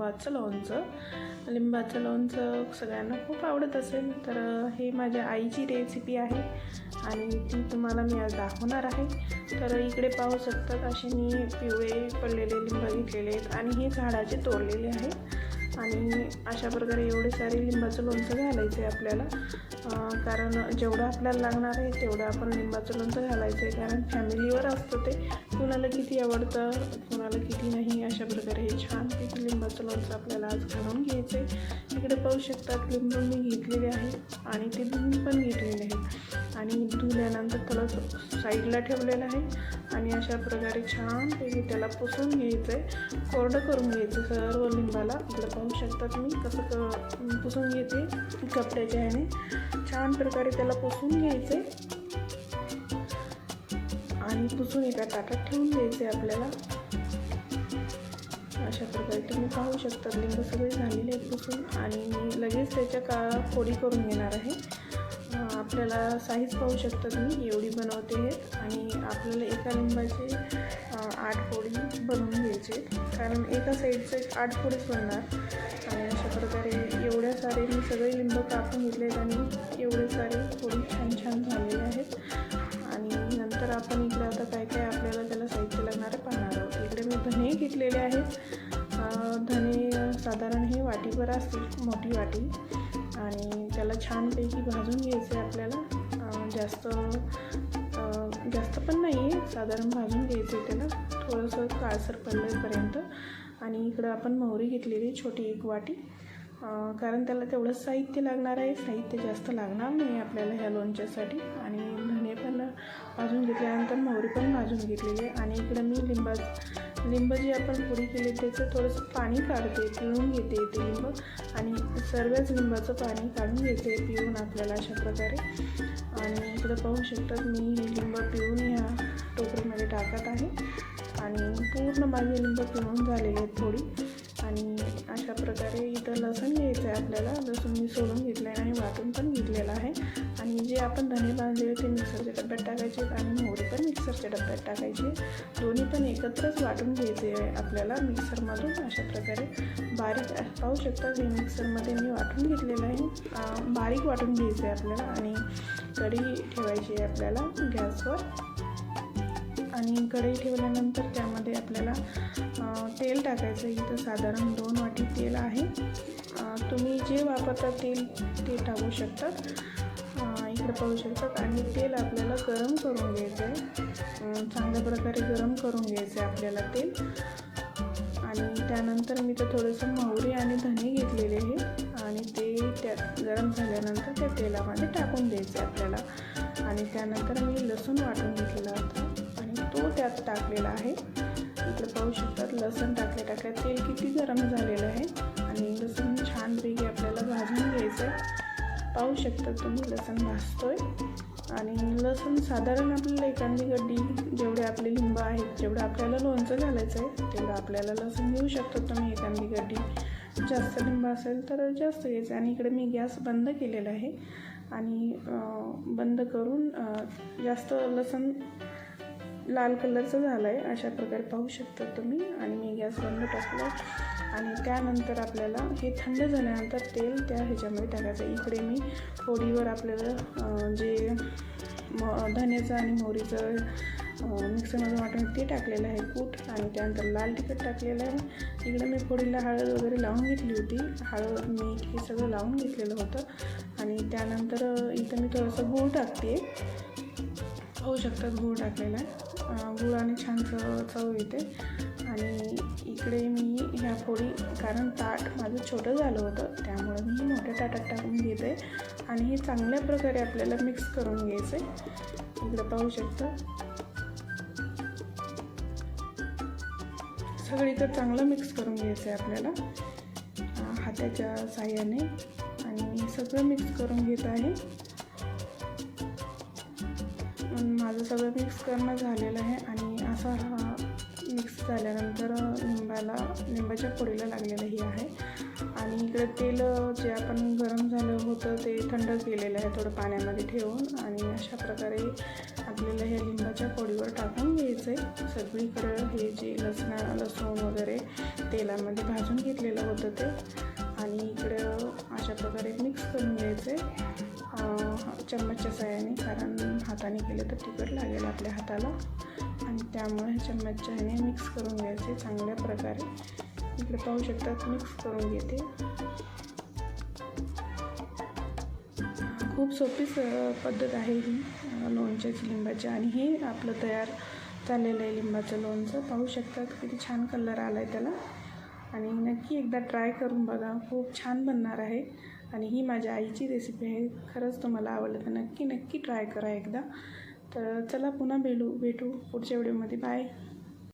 लिंबाचं लोणचं. लिंबाचं लोणचं सगळ्यांना खूप आवडत असेल तर हे माझ्या आईची रेसिपी आहे आणि ती तुम्हाला मी आज दाखवणार आहे. तर इकडे पाहू शकतात असे मी पिवळे पडलेले लिंब घेतलेले आहेत आणि हे झाडाचे तोडलेले आहे आणि अशा प्रकारे एवढे सारे लिंबाचं लोणचं घालायचं आहे आपल्याला कारण जेवढं आपल्याला लागणार आहे तेवढं आपण लिंबाचं लोणचं घालायचं आहे कारण फॅमिलीवर असतं ते. कुणाला किती आवडतं कुणाला किती नाही अशा प्रकारे हे छान छानपैकी लिंबाचं लोणचं आपल्याला आज घालून घ्यायचं आहे इकडे पाहू शकतात लिंब मी घेतलेले आहे आणि ते धुवून पण घेतलेले आहे. आणि धुल्यानंतर त्याला साईडला ठेवलेलं आहे आणि अशा प्रकारे छानपैकी त्याला पुसून घ्यायचं आहे कोरडं करून घ्यायचं सर्व लिंबाला. इकडे पाहू शकतात मी कसं क पुसून घेते कपड्याच्या ह्याने. छान प्रकारे त्याला पुसून घ्यायचे. आणि पुसून एका ताटात ठेवून द्यायचे आपल्याला. अशा प्रकारे तुम्ही पाहू शकता. लिंब सगळे झालेले आहेत पुसून. आणि मी लगेच त्याच्या का फोडी करून घेणार आहे. आपल्याला साईज पाहू शकता तुम्ही. एवढी बनवते आणि आपल्याला एका लिंबाचे आठ फोडी बनवून घ्यायचे. कारण एका साईडचं एक आठ फोडीच बनणार. आणि अशा प्रकारे एवढ्या सारे मी सगळे लिंब कापून घेतले आहेत आणि एवढे सारे फोडी छान छान झालेले आहेत. आणि नंतर आपण इकडे आता काय काय आपल्याला त्याला साहित्य लागणार आहे पाहणार आहोत. इकडे मी धने घेतलेले आहेत. धने साधारण हे वाटीभर असतील मोठी वाटी. आणि त्याला छानपैकी भाजून घ्यायचे आपल्याला. जास्त जास्त पण नाही आहे साधारण भाजून घ्यायचं आहे त्याला थोडंसं काळसर पडल्यापर्यंत आणि इकडं आपण मोहरी घेतलेली आहे, छोटी एक वाटी. कारण त्याला तेवढं साहित्य लागणार आहे. साहित्य जास्त लागणार नाही आपल्याला ह्या लोणच्यासाठी. आणि धने पण भाजून घेतल्यानंतर मोहरी पण भाजून घेतलेली आहे. आणि इकडं मी लिंबा लिंब जी आपण पुरी केली त्याचं थोडंसं पाणी काढते पिळून घेते ते लिंब. आणि सर्वच लिंबाचं पाणी काढून घेते पिळून आपल्याला अशा प्रकारे. आणि इकडं पाहू शकतात मी हे लिंब पिळून ह्या टोकरीमध्ये टाकत आहे. आणि पूर्ण माझे लिंब पिळून झालेले आहेत थोडी. आणि अशा प्रकारे इथं लसण घ्यायचं आहे आपल्याला. लसूण मी सोलून घेतलं आहे आणि वाटून पण घेतलेलं आहे. आणि जे आपण धने बांधलेले ते मिक्सरच्या डब्यात टाकायचे आणि मोहरी पण मिक्सरच्या डब्यात टाकायचे दोन्ही पण एकत्रच वाटून घ्यायचे आहे आपल्याला मिक्सरमधून. अशा प्रकारे बारीक पाहू शकता हे मिक्सरमध्ये मी वाटून घेतलेलं आहे. बारीक वाटून घ्यायचं आहे आपल्याला. आणि कढी ठेवायची आहे आपल्याला गॅसवर. आणि कढई ठेवल्यानंतर त्यामध्ये आपल्याला तेल टाकायचं इथं साधारण दोन वाटी तेल आहे. तुम्ही जे वापरता तेल ते टाकू शकतात. इकडे पाहू शकतात. आणि तेल आपल्याला गरम करून घ्यायचं आहे. चांगल्या प्रकारे गरम करून घ्यायचं आहे आपल्याला तेल. आणि त्यानंतर मी तर थोडंसं मोहरी आणि धने घेतलेले आहे. आणि ते त्यात गरम झाले तेलामध्ये टाकून द्यायचे आपल्याला. आणि त्यानंतर मी लसूण वाटून घेतलेला होता. आणि तो त्यात टाकलेला आहे. इकडे पाहू शकतात लसूण टाकल्या टाकल्या तेल किती गरम झालेलं आहे. आणि लसूण छानपैकी आपल्याला भाजून घ्यायचं आहे पाहू शकता तुम्ही लसूण भाजतोय. आणि लसूण साधारण आपल्याला एखादी गड्डी जेवढे आपले लिंब आहेत जेवढं आपल्याला लोणचं घालायचं आहे तेवढं आपल्याला लसूण घेऊ शकतो तुम्ही एखादी गड्डी. जास्त लिंब असेल तर जास्त घ्यायचं. आणि इकडे मी गॅस बंद केलेला आहे. आणि बंद करून जास्त लसूण लाल कलरचं झालं आहे अशा प्रकारे पाहू शकता तुम्ही. आणि मी गॅस बंद टाकला. आणि त्यानंतर आपल्याला हे थंड झाल्यानंतर तेल त्या ह्याच्यामध्ये टाकायचं. इकडे मी फोडीवर आपल्याला जे म धन्याचं आणि मोहरीचं मिक्सरमध्ये वाटून ते टाकलेलं आहे कूट आणि त्यानंतर लाल तिखट टाकलेलं आहे. इकडे मी फोडीला हळद वगैरे लावून घेतली होती. हळद मीठ हे सगळं लावून घेतलेलं होतं. आणि त्यानंतर इथं मी थोडंसं गूळ टाकते. होऊ शकतात गूळ टाकलेला. आहे अं, गुळाने छान चव येते. आणि इकडे मी ह्या फोडी कारण ताट माझं छोटं झालं होतं त्यामुळे मी मोठ्या ताटात टाकून घेते. आणि हे चांगल्या प्रकारे आपल्याला मिक्स करून घ्यायचं. आहे इकडे पाहू शकता. सगळीकडे चांगलं मिक्स करून घ्यायचं आहे आपल्याला. हाताच्या साह्याने. आणि सगळं मिक्स करून घेत आहे. माझं सगळं मिक्स करणं झालेलं आहे. आणि असा हा मिक्स झाल्यानंतर लिंबाला लिंबाच्या फोडीला लागलेलं हे आहे. आणि इकडे तेल जे आपण गरम झालं होतं ते थंड केलेलं आहे थोडं पाण्यामध्ये ठेवून. आणि अशा प्रकारे आपल्याला हे लिंबाच्या फोडीवर टाकून घ्यायचं आहे सगळीकडं हे जे लसणा लसूण वगैरे तेलामध्ये भाजून घेतलेलं होतं ते. आणि इकडं अशा प्रकारे मिक्स करून घ्यायचं आहे चम्मचच्या सहाय्याने कारण हाताने केलं तर तिखट लागेल आपल्या हाताला. त्यामुळे चम्मचच्या ह्याने मिक्स करून घ्यायचे चांगल्या प्रकारे. इकडे पाहू शकतात मिक्स करून घेते. खूप सोपी स पद्धत आहे ही लोणच्याची लिंबाची. आणि हे आपलं तयार चाललेलं आहे लिंबाचं लोणचं. पाहू शकतात किती छान कलर आला आहे त्याला. आणि नक्की एकदा ट्राय करून बघा. खूप छान बनणार आहे. आणि ही माझ्या आईची रेसिपी आहे. खरंच तुम्हाला आवडलं तर नक्की नक्की ट्राय करा एकदा. तर चला पुन्हा भेटू भेटू पुढच्या व्हिडिओमध्ये. बाय